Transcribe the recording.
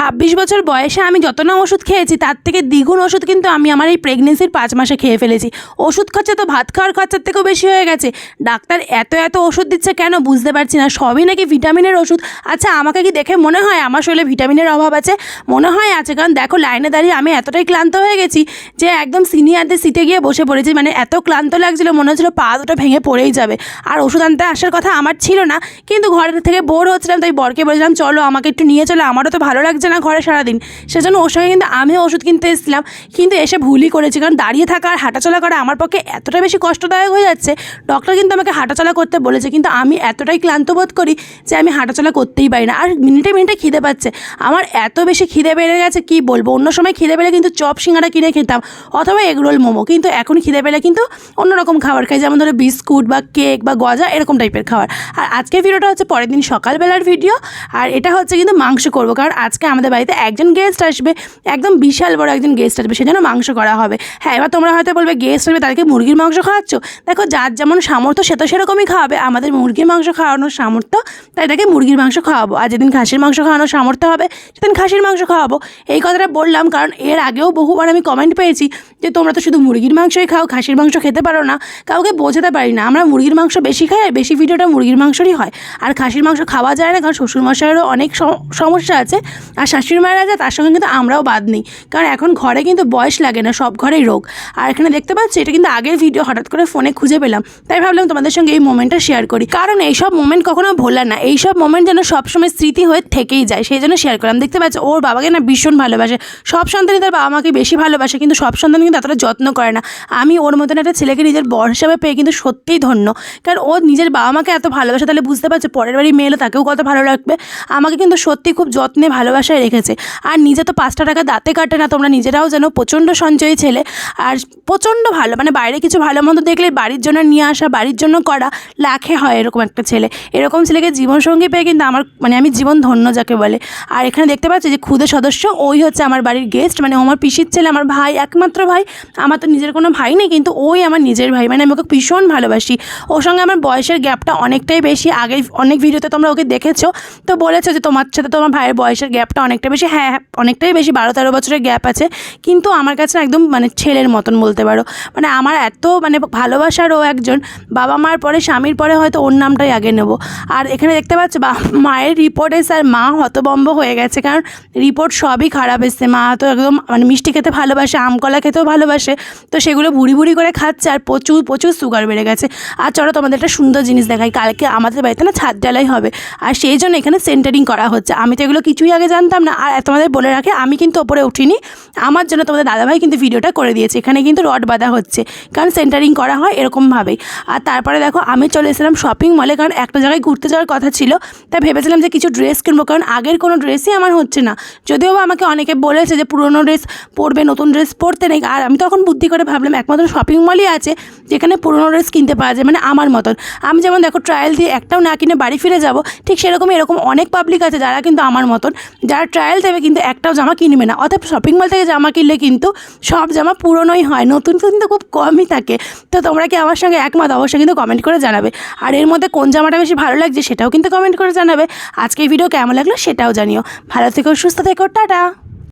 ছাব্বিশ বছর বয়সে আমি যত না ওষুধ খেয়েছি, তার থেকে দ্বিগুণ ওষুধ কিন্তু আমি আমার এই প্রেগনেন্সির পাঁচ মাসে খেয়ে ফেলেছি। ওষুধ খরচা তো ভাত খাওয়ার খরচার থেকেও বেশি হয়ে গেছে। ডাক্তার এত এত ওষুধ দিচ্ছে কেন বুঝতে পারছি না। সবই নাকি ভিটামিনের ওষুধ। আচ্ছা আমাকে কি দেখে মনে হয় আমার শরীরে ভিটামিনের অভাব আছে? মনে হয় আছে, কারণ দেখো লাইনে দাঁড়িয়ে আমি এতটাই ক্লান্ত হয়ে গেছি যে একদম সিনিয়রদের সিটে গিয়ে বসে পড়েছি। মানে এত ক্লান্ত লাগছিল, মনে হচ্ছিল পা দুটো ভেঙে পড়েই যাবে। আর ওষুধ আনতে আসার কথা আমার ছিল না, কিন্তু ঘরের থেকে বোর হচ্ছিলাম, তাই বরকে বলেছিলাম, চলো আমাকে একটু নিয়ে চলো, আমারও তো ভালো লাগছে না ঘরে সারাদিন? সেজন্য ওর সঙ্গে কিন্তু আমিও ওষুধ কিনতে এসেছিলাম। কিন্তু এসে ভুলই করেছি। কারণ দাঁড়িয়ে থাকা আর হাঁটাচলা করা আমার পক্ষে এতটা বেশি কষ্টদায়ক হয়ে যাচ্ছে। ডক্টর কিন্তু আমাকে হাঁটাচলা করতে বলেছে। কিন্তু আমি এতটাই ক্লান্ত বোধ করি যে আমি হাঁটাচলা করতেই পারি না। আর মিনিটে মিনিটে খিদে পাচ্ছে। আমার এত বেশি খিদে বেড়ে গেছে, কি বলব? অন্য সময় খিদে পেলে কিন্তু চপ সিঙ্গারা কিনে খেতাম অথবা এগরোল মোমো। কিন্তু এখন খিদে পেলে কিন্তু অন্যরকম খাবার খাই। যেমন ধরো বিস্কুট বা কেক বা গজা, এরকম টাইপের খাবার। আর আজকের ভিডিওটা হচ্ছে পরের দিন সকালবেলার ভিডিও। আর এটা হচ্ছে কিন্তু মাংস করব। কারণ আজকে আমাদের বাড়িতে একজন গেস্ট আসবে, একদম বিশাল বড় একজন গেস্ট আসবে, সেজন্য মাংস করা হবে। হ্যাঁ এবার তোমরা হয়তো বলবে গেস্ট আসবে তাদেরকে মুরগির মাংস খাওয়াচ্ছ? দেখো, যার যেমন সামর্থ্য, সে তো সেরকমই খাওয়াবে। আমাদের মুরগির মাংস খাওয়ানোর সামর্থ্য, তাই তাকে মুরগির মাংস খাওয়াবো। আর যেদিন খাসির মাংস খাওয়ানোর সামর্থ্য হবে, সেদিন খাসির মাংস খাওয়াবো। এই কথাটা বললাম, কারণ এর আগেও বহুবার আমি কমেন্ট পেয়েছি যে, তোমরা তো শুধু মুরগির মাংসই খাও, খাসির মাংস খেতে পারো না। কাউকে বোঝাতে পারি না। আমরা মুরগির মাংস বেশি খাই আর বেশি ভিডিওটা মুরগির মাংসরই হয়। আর খাসির মাংস খাওয়া যায় না, কারণ শ্বশুরমশাইয়েরও অনেক সমস্যা আছে। আর শাশুড়ি মারা যায়, তার সঙ্গে কিন্তু আমরাও বাদ নেই। কারণ এখন ঘরে কিন্তু বয়স লাগে না, সব ঘরেই রোগ। আর এখানে দেখতে পাচ্ছি, এটা কিন্তু আগের ভিডিও হঠাৎ করে ফোনে খুঁজে পেলাম। তাই ভাবলাম তোমাদের সঙ্গে এই মোমেন্টটা শেয়ার করি। কারণ এইসব মোমেন্ট কখনো ভোলার না। এইসব মোমেন্ট যেন সবসময় স্মৃতি হয়ে থেকেই যায়, সেই জন্য শেয়ার করলাম। দেখতে পাচ্ছ, ওর বাবাকে না ভীষণ ভালোবাসে। সব সন্তানই তার বাবা মাকে বেশি ভালোবাসে, কিন্তু সব সন্তান কিন্তু এতটা যত্ন করে না। আমি ওর মতন একটা ছেলেকে নিজের বর হিসাবে পেয়ে কিন্তু সত্যিই ধন্য। কারণ ও নিজের বাবা মাকে এত ভালোবাসে, তাহলে বুঝতে পারছে, পরের বাড়ি মেয়েলে তাকেও কত ভালো লাগবে। আমাকে কিন্তু সত্যি খুব যত্নে ভালোবাসায় রেখেছে। আর নিজে তো পাঁচটা টাকা দাঁতে কাটে না, তোমরা নিজেরাও যেন প্রচণ্ড সঞ্চয়ী ছেলে। আর প্রচণ্ড ভালো মানে বাইরে কিছু ভালো মন্দ দেখলে বাড়ির জন্য নিয়ে আসা, বাড়ির জন্য করা, লাখে হয় এরকম একটা ছেলে। এরকম ছেলেকে জীবনসঙ্গী পেয়ে কিন্তু আমার মানে আমি জীবন ধন্য যাকে বলে। আর এখানে দেখতে পাচ্ছি যে ক্ষুদে সদস্য, ওই হচ্ছে আমার বাড়ির গেস্ট মানে আমার পিসির ছেলে, আমার ভাই, একমাত্র ভাই। আমার তো নিজের কোনো ভাই নেই, কিন্তু ওই আমার নিজের ভাই মানে আমি ওকে ভীষণ ভালোবাসি। ওর সঙ্গে আমার বয়সের গ্যাপটা অনেকটাই বেশি আগে অনেক ভিডিওতে তোমরা ওকে দেখেছ। তো বলেছ যে তোমার সাথে তোমার ভাইয়ের বয়সের গ্যাপটা অনেকটা বেশি হ্যাঁ হ্যাঁ, অনেকটাই বেশি বারো তেরো বছরের গ্যাপ আছে। কিন্তু আমার কাছে একদম মানে ছেলের মতন বলতে পারো। মানে আমার এত মানে ভালোবাসার ও একজন বাবা মার পরে স্বামীর পরে হয়তো ওর নামটাই আগে নেব। আর এখানে দেখতে পাচ্ছ বা মায়ের রিপোর্ট এসে আর মা হতবম্ব হয়ে গেছে। কারণ রিপোর্ট সবই খারাপ এসছে। মা তো একদম মানে মিষ্টি খেতে ভালোবাসে আম কলা খেতেও ভালোবাসে। তো সেগুলো বুড়ি বুড়ি করে খাচ্ছে আর প্রচুর প্রচুর সুগার বেড়ে গেছে। আর চলো তোমাদের একটা সুন্দর জিনিস দেখাই। কালকে আমাদের বাড়িতে না ছাদ ঢালাই হবে। আর সেই জন্য এখানে সেন্টারিং করা হচ্ছে। আমি তো এগুলো কিছুই আগে জানতাম না। আর তোমাদের বলে রাখে, আমি কিন্তু ওপরে উঠিনি। আমার জন্য তোমাদের দাদাভাই কিন্তু ভিডিওটা করে দিয়েছে। এখানে কিন্তু রড বাঁধা হচ্ছে, কারণ সেন্টারিং করা হয় এরকমভাবেই। আর তারপরে দেখো, আমি চলে এসেছিলাম শপিং মলে কারণ একটা জায়গায় ঘুরতে যাওয়ার কথা ছিল। তাই ভেবেছিলাম যে কিছু ড্রেস কিনবো, কারণ আগের কোনো ড্রেসই আমার হচ্ছে না। যদিও বা আমাকে অনেকে বলেছে যে পুরনো ড্রেস পরবে, নতুন ড্রেস পরতে নেই। আর আমি তখন বুদ্ধি করে ভাবলাম, একমাত্র শপিং মলই আছে। যেখানে পুরোনো ড্রেস কিনতে পাওয়া যায় মানে আমার মতন। আমি যেমন দেখো ট্রায়াল দিয়ে একটাও না কিনে বাড়ি ফিরে যাব, ঠিক সেরকম এরকম অনেক পাবলিক আছে যারা কিন্তু আমার মতন। যারা ট্রায়াল দেবে কিন্তু একটাও জামা কিনবে না। অর্থাৎ শপিং মল থেকে জামা কিনলে কিন্তু সব জামা পুরনোই হয়, নতুন কিন্তু খুব কমই থাকে। তো তোমরা কি আমার সঙ্গে একমত? অবশ্যই কিন্তু কমেন্ট করে জানাবে। আর এর মধ্যে কোন জামাটা বেশি ভালো লাগছে সেটাও কিন্তু কমেন্ট করে জানাবে। আজকে ভিডিও কেমন লাগল সেটাও জানিও। ভালো থেকো, সুস্থ থেকো, টাটা!